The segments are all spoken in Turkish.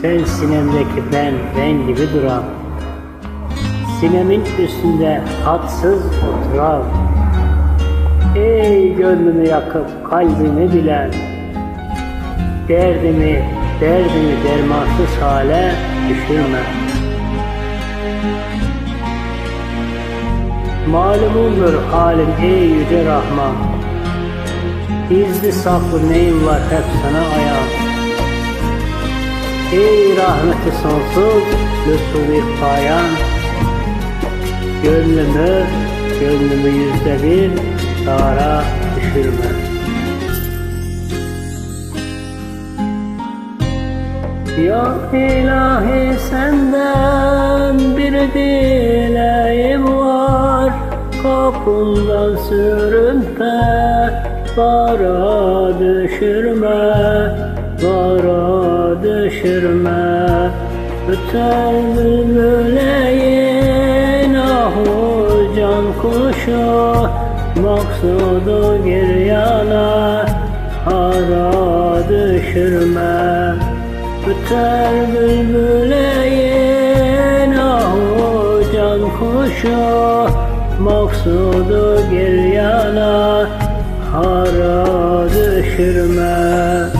Sen sinemdeki ben, ben gibi duran. Sinemin üstünde tatsız oturan. Ey gönlümü yakıp kalbimi bilen. Derdimi, derdimi dermansız hale düşürme. Malumundur halim ey yüce Rahman. Gizli saklı neyim var hep sana ayağım. Ey rahmeti sonsuz, lütfu payan. Gönlümü, gönlümü yüzde bir dara düşürme. Ya ilahi senden bir dileğim var Kapından sürünme Bara düşürme Bara düşürme. Öter bülbüleyin ahu can kuşu Maksudu gir yana Hara düşürme. Öter bülbüleyin ahu can kuşu Maksudu gir yana Hara düşürme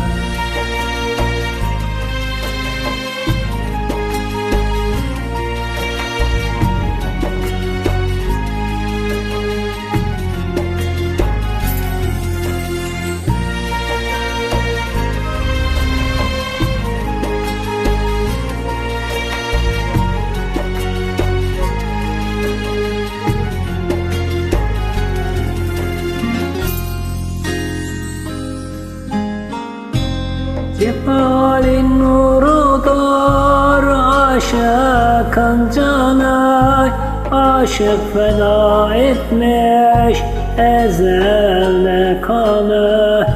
Cemalin nurudur aşıkın canı Aşık feda etmiş ezelde kanı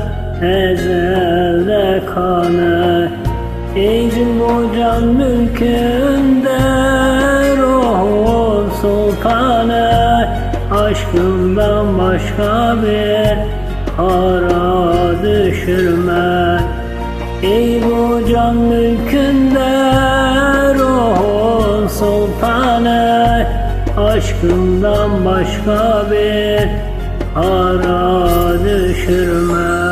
Ezelde kanı. Ey bu can mülkünde ruhun sultanı Aşkından başka bir hara düşürme. Ey bu can mülkünde ruhun sultanı Aşkından başka bir hara düşürme